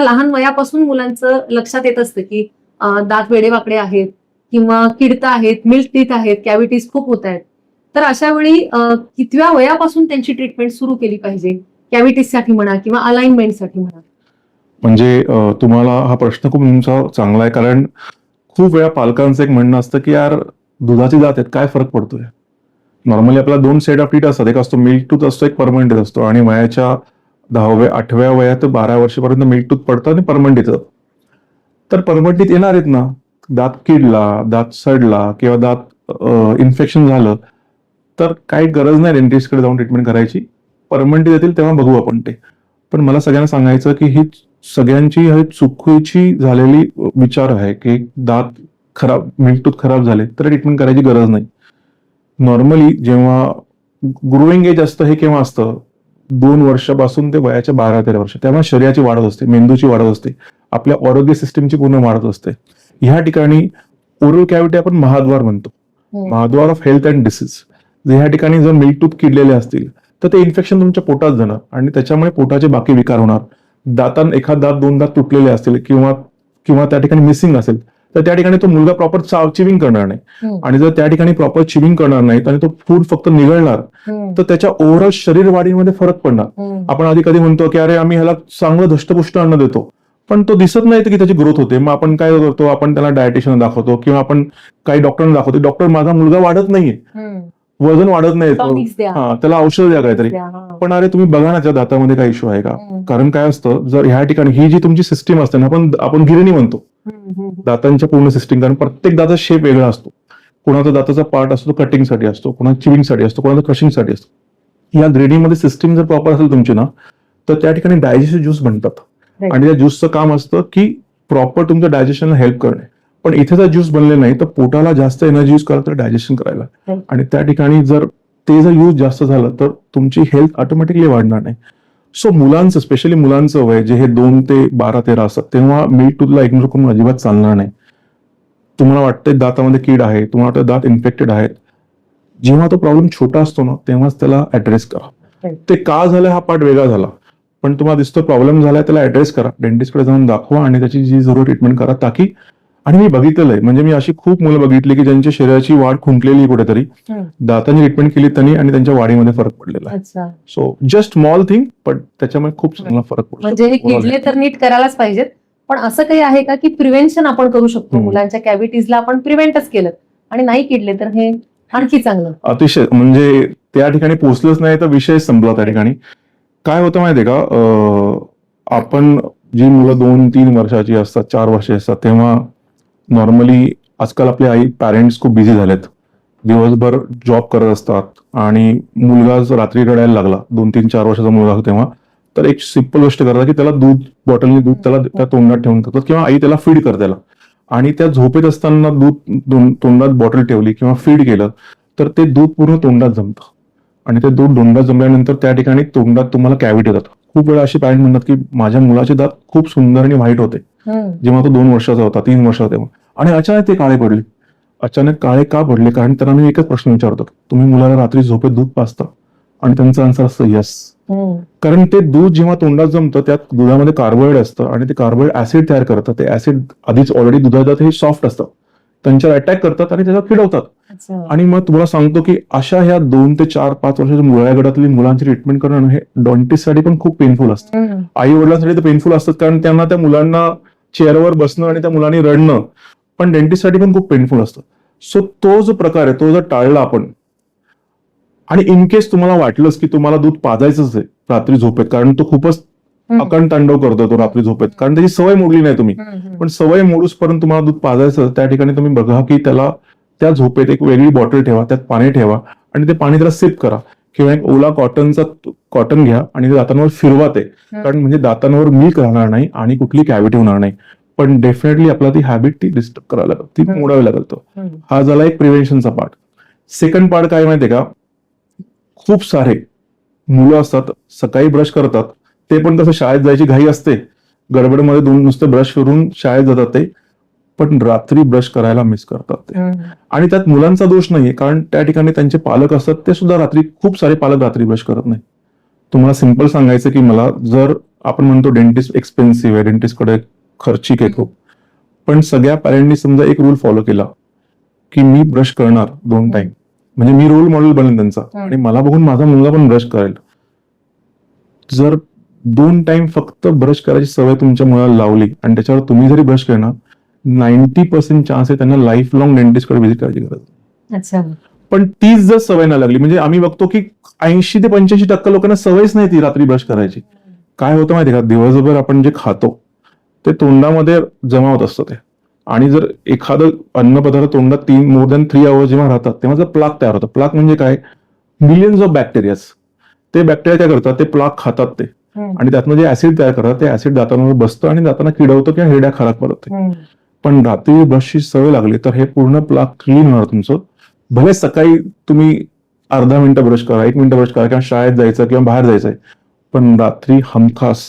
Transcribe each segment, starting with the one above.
लहान वयापासून मुलांचं लक्षात येत असतं की दात वेडेवाकडे आहेत किंवा किडता आहेत मिल्क टीथ आहेत कॅव्हिटीज खूप होत आहेत. तर अशा वेळी कितव्या वयापासून त्यांची ट्रीटमेंट सुरू केली पाहिजे? कॅव्हिटीजसाठी म्हणा किंवा अलाइनमेंटसाठी म्हणा. म्हणजे तुम्हाला हा प्रश्न खूप तुमचा चांगला आहे कारण खूप वेळा पालकांचं एक म्हणणं असतं की यार दुधाची जात आहेत काय फरक पडतोय? नॉर्मली आपला दोन सेट ऑफ टीट असतात. एक असतो मिल्क टूथ असतो एक परमनंट असतो. आणि वयाच्या दहाव्या आठव्या वयात बारा वर्षापर्यंत मिल्क पडतं आणि परमनंट येतं तर परमंडीत येणार आहेत ना दात किडला दात सडला किंवा दात इन्फेक्शन झालं तर काही गरज नाही डेंटिस्टकडे जाऊन ट्रीटमेंट करायची. परमनंट येतील तेव्हा बघू आपण ते. पण मला सगळ्यांना सांगायचं की ही सगळ्यांची ही चुकीची झालेली विचार आहे की दात खराब मिल्क खराब झाले तर ट्रीटमेंट करायची गरज नाही. नॉर्मली जेव्हा ग्रोईंग एज असतं हे केव्हा असतं? दोन वर्षापासून ते वयाच्या बारा तेरा वर्ष. तेव्हा शरीराची वाढत असते मेंदूची वाढत असते आपल्या आरोग्य सिस्टीमची पूर्ण वाढत असते. ह्या ठिकाणी ओरल कॅव्हिटी आपण महाद्वार म्हणतो. हम्म. महाद्वार ऑफ हेल्थ अँड डिसीज ह्या ठिकाणी जर मिल्क टूथ किडलेले असतील तर ते इन्फेक्शन तुमच्या पोटात जाणार आणि त्याच्यामुळे पोटाचे बाकी विकार होणार. दातां एखाद दात दोन दात तुटलेले असतील किंवा किंवा त्या ठिकाणी मिसिंग असेल तर त्या ठिकाणी तो मुलगा प्रॉपर चिविंग करणार नाही. आणि जर त्या ठिकाणी प्रॉपर चिविंग करणार नाही आणि तो फूड फक्त निगळणार हम्म. तर त्याच्या ओव्हरऑल शरीर वाढीमध्ये फरक पडणार. आपण आधी कधी म्हणतो की अरे आम्ही ह्याला चांगलं धष्टपुष्ट अन्न देतो पण तो दिसत नाही की त्याची ग्रोथ होते मग आपण काय करतो आपण त्याला डायटिशियन दाखवतो किंवा आपण काही डॉक्टरांना दाखवतो डॉक्टर माझा मुलगा वाढत नाहीये. वजन वाढत नाही. हा त्याला औषध द्या काहीतरी. पण अरे तुम्ही बघा ना त्या दातामध्ये काही इश्यू आहे का. कारण काय असतं जर ह्या ठिकाणी ही जी तुमची सिस्टीम असते ना आपण आपण गिरणी म्हणतो. दातांच्या पूर्ण सिस्टीम कारण प्रत्येक दाता शेप वेगळा असतो. कोणाचा दाताचा पार्ट असतो तो कटिंगसाठी असतो कोणाचा चिविंगसाठी असतो कोणाचा क्रशिंगसाठी असतो. या ग्रेडिंगमध्ये सिस्टीम जर प्रॉपर असेल तुमची ना तर त्या ठिकाणी डायजेस्टिव्ह ज्यूस बनतात. आणि त्या ज्यूसचं काम असतं की प्रॉपर तुमच्या डायजेशनला हेल्प करणे. पण इथे जर ज्यूस बनले नाही तर पोटाला जास्त एनर्जी यूज करा तर डायजेशन करायला. आणि त्या ठिकाणी जर ते जर यूज जास्त झालं तर तुमची हेल्थ ऑटोमॅटिकली वाढणार नाही. सो मुलांचं स्पेशली मुलांचं वय जे हे दोन ते बारा तेरा असतात तेव्हा मिल्क टूथला इग्नोर करून अजिबात चालणार नाही. तुम्हाला वाटतंय दातामध्ये कीड आहे तुम्हाला वाटतं दात इन्फेक्टेड आहेत. जेव्हा तो प्रॉब्लेम छोटा असतो ना तेव्हाच त्याला ऍड्रेस करा. ते का झालं हा पार्ट वेगळा झाला. पण तुम्हाला दिसतो प्रॉब्लेम झालाय त्याला ऍड्रेस करा. डेंटिस्टकडे जाऊन दाखवा आणि त्याची जी जरूर ट्रीटमेंट करा ताकी आणि मी बघितलेलं आहे. म्हणजे मी अशी खूप मुलं बघितली की ज्यांच्या शरीराची वाढ खुंटलेली कुठेतरी. दातांची ट्रीटमेंट केली त्यांनी आणि त्यांच्या वाढीमध्ये फरक पडलेला आहे. सो जस्ट स्मॉल थिंग पण त्याच्यामुळे खूप चांगला फरक पडतो. म्हणजे हे किडले तर नीट करायलाच पाहिजेत. पण असं काही आहे का की प्रिव्हेन्शन आपण करू शकतो. मुलांच्या कॅव्हिटीजला आपण प्रिव्हेंटच केलं. आणि नाही किडले तर हे आणखी चांगलं. अतिशय. म्हणजे त्या ठिकाणी पोहोचलंच नाही तर विषय संपला त्या ठिकाणी. काय होतं माहितीये का? आपण जी मुलं दोन तीन वर्षाची असतात चार वर्षाची असतात तेव्हा नॉर्मली आजकाल आपले आई पॅरेंट्स खूप बिझी झालेत. दिवसभर जॉब करत असतात आणि मुलगा जर रात्री रडायला लागला दोन तीन चार वर्षाचा मुलगा तेव्हा तर एक सिंपल गोष्ट करतात की त्याला दूध बॉटलने दूध त्याला त्या तोंडात ठेवून टाकतात किंवा आई त्याला फीड करते त्याला. आणि त्या झोपेत असताना दूध तोंडात बॉटल ठेवली किंवा फीड केलं तर ते दूध पूर्ण तोंडात जमतं. आणि ते दूध तोंडात जमल्यानंतर त्या ठिकाणी तोंडात तुम्हाला कॅव्हिटी येतात. खूप वेळा असे पॅरेंट म्हणतात की माझ्या मुलाचे दात खूप सुंदर आणि व्हाईट होते. जेव्हा तो दोन वर्षाचा होता तीन वर्षाचा तेव्हा. आणि अचानक ते काळे पडले. अचानक काळे का पडले? कारण त्यांना मी एकच प्रश्न विचारतो. तुम्ही मुलाला रात्री झोपेत दूध पाजता? आणि त्यांचं आन्सर असतं यस. कारण ते दूध जेव्हा तोंडात जमतं त्यात दुधामध्ये कार्बोहायड असतं आणि ते कार्बोहायड ऍसिड तयार करतं. ते ऍसिड आधीच ऑलरेडी दुधात हे सॉफ्ट असतं. त्यांच्यावर अटॅक करतात आणि त्याच्यावर खिडवतात अच्छा. आणि मग तुम्हाला सांगतो की अशा ह्या दोन ते चार पाच वर्षाच्या मुळ्या गटातली मुलांची ट्रीटमेंट करणं हे डॉन्टिस्टसाठी पण खूप पेनफुल असतं. आई वडिलांसाठी तर पेनफुल असतात कारण त्यांना त्या मुलांना चेअरवर बसणं आणि त्या मुलांनी रडणं पण डेंटिस्टसाठी पण खूप पेनफुल असतं सो तो जो प्रकार आहे तो जर टाळला आपण आणि इन केस तुम्हाला वाटलंच की तुम्हाला दूध पाजायचंच आहे रात्री झोपेत कारण तो खूपच अकंड तांडव करतो तो रात्री झोपेत. कारण त्याची सवय मोडली नाही तुम्ही. पण सवय मोडूसपर्यंत तुम्हाला दूध पाजायचं त्या ठिकाणी तुम्ही बघा की त्याला त्या झोपेत एक वेगळी बॉटल ठेवा त्यात पाणी ठेवा आणि ते पाणी त्याला सिप करा. किंवा एक ओला कॉटनचा कॉटन घ्या आणि ते दातांवर फिरवा ते. कारण म्हणजे दातांवर मिल्क राहणार नाही आणि कुठली कॅव्हिटी होणार नाही. पण डेफिनेटली आपल्याला ती हॅबिट ती डिस्टर्ब करायला लागते ती. मोडावी लागेल तो. हम्म. हा झाला एक प्रिव्हेन्शनचा पार्ट सेकंड पार्ट काय माहितीये का? खूप सारे मुलं असतात सकाळी ब्रश करतात ते पण कसं शाळेत जायची घाई असते. गडबडमध्ये दोन नुसते ब्रश फिरून शाळेत जातात ते पण रात्री ब्रश करायला मिस करतात ते. आणि त्यात मुलांचा दोष नाहीये कारण त्या ठिकाणी त्यांचे पालक असतात ते सुद्धा रात्री खूप सारे पालक रात्री ब्रश करत नाही तुम्हाला सिंपल सांगायचं की मला जर आपण म्हणतो डेंटिस्ट एक्सपेन्सिव्ह आहे डेंटिस्टकडे खर्चिक आहे खूप. पण सगळ्या पॅरेंटनी समजा एक रूल फॉलो केला की मी ब्रश करणार दोन टाइम म्हणजे मी रोल मॉडेल बनेल त्यांचा. आणि मला बघून माझा मुलगा पण ब्रश करेल. जर दोन टाइम फक्त ब्रश करायची सवय तुमच्या मुलाला लावली आणि त्याच्यावर तुम्ही जरी ब्रश केलं ना नाईन्टी पर्सेंट चान्स आहे त्यांना लाईफ लॉंग डेंटिस्टकडे व्हिजिट करायची गरज. पण तीच जर सवय नाही लागली म्हणजे आम्ही बघतो की ऐंशी ते पंच्याऐंशी टक्के लोकांना सवयच नाही ती रात्री ब्रश करायची. काय होतं माहिती का? दिवसभर आपण जे खातो ते तोंडामध्ये जमा होत असतं ते. आणि जर एखादं अन्नपदार्थ तोंडात तीन मोर दॅन थ्री आवर्स जेव्हा राहतात तेव्हा जर प्लाक तयार होतं. प्लाक म्हणजे काय? मिलियन्स ऑफ बॅक्टेरियाज ते बॅक्टेरिया काय करतात? ते प्लाक खातात ते. आणि त्यातनं जे ऍसिड तयार करतात ते ऍसिड दातांवर बसतं आणि दातांना किडवतं किंवा हिरड्या खराब करतं. पण रात्री ब्रशची सवय लागली तर हे पूर्ण प्लाक क्लीन होणार तुमचं भले सकाळी तुम्ही अर्धा मिनिटं ब्रश करा एक मिनिटं ब्रश करा किंवा शाळेत जायचं किंवा बाहेर जायचंय पण रात्री हमखास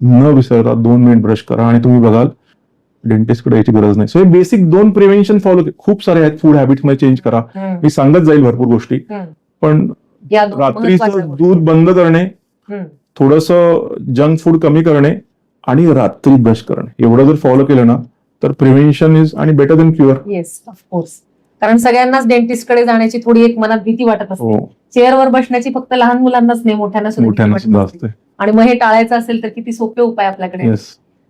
न विसरता दोन मिनिट ब्रश करा आणि तुम्ही बघाल डेंटिस्टकडे यायची गरज नाही सो हे बेसिक दोन प्रिव्हेन्शन फॉलो खूप सारे आहेत फूड हॅबिट्समध्ये चेंज करा. मी सांगत जाईल भरपूर गोष्टी. पण रात्रीचं. दूध बंद करणे. थोडस जंक फूड कमी करणे आणि रात्री ब्रश करणे. एवढं जर फॉलो केलं ना तर प्रिव्हेन्शन इज आणि better than cure yes of course कारण सगळ्यांनाच डेंटिस्टकडे जाण्याची थोडी एक मनात भीती वाटत असते. हो. चेअरवर बसण्याची फक्त लहान मुलांनाच नाही मोठ्यांना सुद्धा आणि मग हे टाळायचं असेल तर किती सोपे उपाय आपल्याकडे